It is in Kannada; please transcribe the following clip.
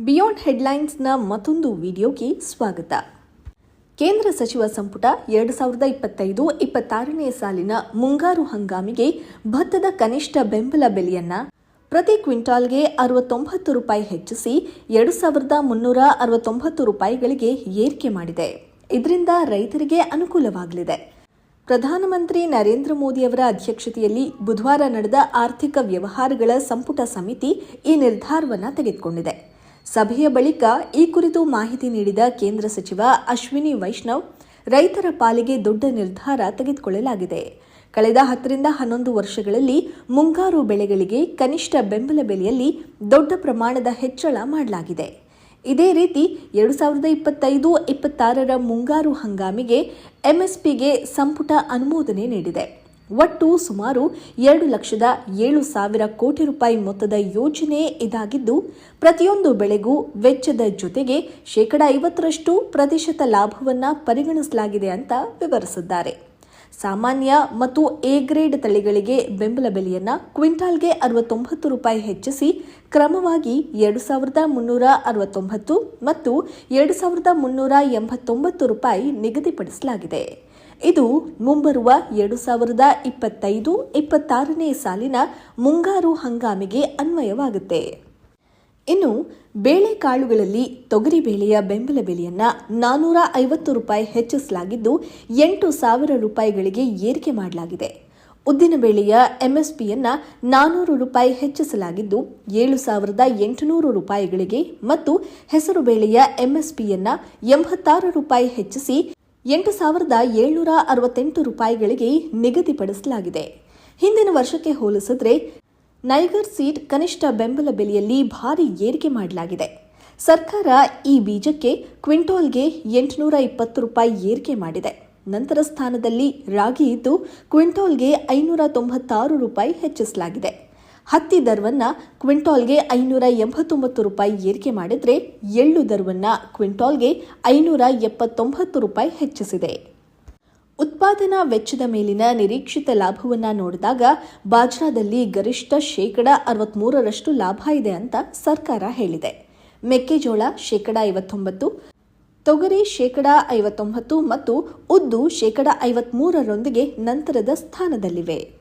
ಬಿಯಾಂಡ್ ಹೆಡ್ಲೈನ್ಸ್ನ ಮತ್ತೊಂದು ವಿಡಿಯೋಗೆ ಸ್ವಾಗತ. ಕೇಂದ್ರ ಸಚಿವ ಸಂಪುಟ ಎರಡು ಸಾವಿರದ ಇಪ್ಪತ್ತೈದು ಇಪ್ಪತ್ತಾರನೇ ಸಾಲಿನ ಮುಂಗಾರು ಹಂಗಾಮಿಗೆ ಭತ್ತದ ಕನಿಷ್ಠ ಬೆಂಬಲ ಬೆಲೆಯನ್ನ ಪ್ರತಿ ಕ್ವಿಂಟಾಲ್ಗೆ ಅರವತ್ತೊಂಬತ್ತು ರೂಪಾಯಿ ಹೆಚ್ಚಿಸಿ ಎರಡು ಸಾವಿರದ ಮುನ್ನೂರ ಅರವತ್ತೊಂಬತ್ತು ರೂಪಾಯಿಗಳಿಗೆ ಏರಿಕೆ ಮಾಡಿದೆ. ಇದರಿಂದ ರೈತರಿಗೆ ಅನುಕೂಲವಾಗಲಿದೆ. ಪ್ರಧಾನಮಂತ್ರಿ ನರೇಂದ್ರ ಮೋದಿಯವರ ಅಧ್ಯಕ್ಷತೆಯಲ್ಲಿ ಬುಧವಾರ ನಡೆದ ಆರ್ಥಿಕ ವ್ಯವಹಾರಗಳ ಸಂಪುಟ ಸಮಿತಿ ಈ ನಿರ್ಧಾರವನ್ನು ತೆಗೆದುಕೊಂಡಿದೆ. ಸಭೆಯ ಬಳಿಕ ಈ ಕುರಿತು ಮಾಹಿತಿ ನೀಡಿದ ಕೇಂದ್ರ ಸಚಿವ ಅಶ್ವಿನಿ ವೈಷ್ಣವ್, ರೈತರ ಪಾಲಿಗೆ ದೊಡ್ಡ ನಿರ್ಧಾರ ತೆಗೆದುಕೊಳ್ಳಲಾಗಿದೆ. ಕಳೆದ ಹತ್ತರಿಂದ ಹನ್ನೊಂದು ವರ್ಷಗಳಲ್ಲಿ ಮುಂಗಾರು ಬೆಳೆಗಳಿಗೆ ಕನಿಷ್ಠ ಬೆಂಬಲ ಬೆಲೆಯಲ್ಲಿ ದೊಡ್ಡ ಪ್ರಮಾಣದ ಹೆಚ್ಚಳ ಮಾಡಲಾಗಿದೆ. ಇದೇ ರೀತಿ ಎರಡು ಸಾವಿರದ ಇಪ್ಪತ್ತೈದು ಇಪ್ಪತ್ತಾರರ ಮುಂಗಾರು ಹಂಗಾಮಿಗೆ ಎಂಎಸ್ಪಿಗೆ ಸಂಪುಟ ಅನುಮೋದನೆ ನೀಡಿದೆ. ಒಟ್ಟು ಸುಮಾರು ಎರಡು ಲಕ್ಷದ ಏಳು ಸಾವಿರ ಕೋಟಿ ರೂಪಾಯಿ ಮೊತ್ತದ ಯೋಜನೆ ಇದಾಗಿದ್ದು, ಪ್ರತಿಯೊಂದು ಬೆಳೆಗೂ ವೆಚ್ಚದ ಜೊತೆಗೆ ಶೇಕಡ ಐವತ್ತರಷ್ಟು ಪ್ರತಿಶತ ಲಾಭವನ್ನು ಪರಿಗಣಿಸಲಾಗಿದೆ ಅಂತ ವಿವರಿಸಿದ್ದಾರೆ. ಸಾಮಾನ್ಯ ಮತ್ತು ಎ ಗ್ರೇಡ್ ತಳಿಗಳಿಗೆ ಬೆಂಬಲ ಬೆಲೆಯನ್ನು ಕ್ವಿಂಟಾಲ್ಗೆ ಅರವತ್ತೊಂಬತ್ತು ರೂಪಾಯಿ ಹೆಚ್ಚಿಸಿ, ಕ್ರಮವಾಗಿ ಎರಡು ಸಾವಿರದ ಮುನ್ನೂರ ಅರವತ್ತೊಂಬತ್ತು ಮತ್ತು ಎರಡು ಸಾವಿರದ ಮುನ್ನೂರ ಎಂಬತ್ತೊಂಬತ್ತು ರೂಪಾಯಿ ನಿಗದಿಪಡಿಸಲಾಗಿದೆ. ಇದು ಮುಂಬರುವ ಎರಡು ಸಾವಿರದ ಇಪ್ಪತ್ತೈದು, ಇಪ್ಪತ್ತಾರನೇ ಸಾಲಿನ ಮುಂಗಾರು ಹಂಗಾಮಿಗೆ ಅನ್ವಯವಾಗುತ್ತೆ. ಇನ್ನು ಬೇಳೆಕಾಳುಗಳಲ್ಲಿ ತೊಗರಿ ಬೇಳೆಯ ಬೆಂಬಲ ಬೆಲೆಯನ್ನು ನಾನೂರ ಐವತ್ತು ರೂಪಾಯಿ ಹೆಚ್ಚಿಸಲಾಗಿದ್ದು, ಎಂಟು ಸಾವಿರ ರೂಪಾಯಿಗಳಿಗೆ ಏರಿಕೆ ಮಾಡಲಾಗಿದೆ. ಉದ್ದಿನ ಬೇಳೆಯ ಎಂಎಸ್ಪಿಯನ್ನ ನಾನ್ನೂರು ರೂಪಾಯಿ ಹೆಚ್ಚಿಸಲಾಗಿದ್ದು, ಏಳು ಸಾವಿರದ ಎಂಟುನೂರು ರೂಪಾಯಿಗಳಿಗೆ ಮತ್ತು ಹೆಸರು ಬೇಳೆಯ ಎಂಎಸ್ಪಿಯನ್ನ ಎಂಬತ್ತಾರು ರೂಪಾಯಿ ಹೆಚ್ಚಿಸಿ ಎಂಟು ಸಾವಿರದ ಏಳ್ನೂರ ಅರವತ್ತೆಂಟು ರೂಪಾಯಿಗಳಿಗೆ ನಿಗದಿಪಡಿಸಲಾಗಿದೆ ಹಿಂದಿನ ವರ್ಷಕ್ಕೆ ಹೋಲಿಸಿದ್ರೆ ನೈಗರ್ ಸೀಡ್ ಕನಿಷ್ಠ ಬೆಂಬಲ ಬೆಲೆಯಲ್ಲಿ ಭಾರಿ ಏರಿಕೆ ಮಾಡಲಾಗಿದೆ. ಸರ್ಕಾರ ಈ ಬೀಜಕ್ಕೆ ಕ್ವಿಂಟಾಲ್ಗೆ ಎಂಟುನೂರ ಇಪ್ಪತ್ತು ರೂಪಾಯಿ ಏರಿಕೆ ಮಾಡಿದೆ. ನಂತರ ಸ್ಥಾನದಲ್ಲಿ ರಾಗಿ ಇದ್ದು ಕ್ವಿಂಟಾಲ್ಗೆ ಐನೂರ ತೊಂಬತ್ತಾರು ರೂಪಾಯಿ ಹೆಚ್ಚಿಸಲಾಗಿದೆ. ಹತ್ತಿ ದರವನ್ನು ಕ್ವಿಂಟಾಲ್ಗೆ ಐನೂರ ಎಂಬತ್ತೊಂಬತ್ತು ರೂಪಾಯಿ ಏರಿಕೆ ಮಾಡಿದರೆ ಎಳ್ಳು ದರವನ್ನು ಕ್ವಿಂಟಾಲ್ಗೆ ಐನೂರ ಎಪ್ಪತ್ತೊಂಬತ್ತು ರೂಪಾಯಿ ಹೆಚ್ಚಿಸಿದೆ. ಉತ್ಪಾದನಾ ವೆಚ್ಚದ ಮೇಲಿನ ನಿರೀಕ್ಷಿತ ಲಾಭವನ್ನು ನೋಡಿದಾಗ ಬಾಜ್ರಾದಲ್ಲಿ ಗರಿಷ್ಠ ಶೇಕಡ ಅರವತ್ಮೂರರಷ್ಟು ಲಾಭ ಇದೆ ಅಂತ ಸರ್ಕಾರ ಹೇಳಿದೆ. ಮೆಕ್ಕೆಜೋಳ ಶೇಕಡ ಐವತ್ತೊಂಬತ್ತು, ತೊಗರಿ ಶೇಕಡ ಐವತ್ತೊಂಬತ್ತು ಮತ್ತು ಉದ್ದು ಶೇಕಡ ಐವತ್ಮೂರರೊಂದಿಗೆ ನಂತರದ ಸ್ಥಾನದಲ್ಲಿವೆ.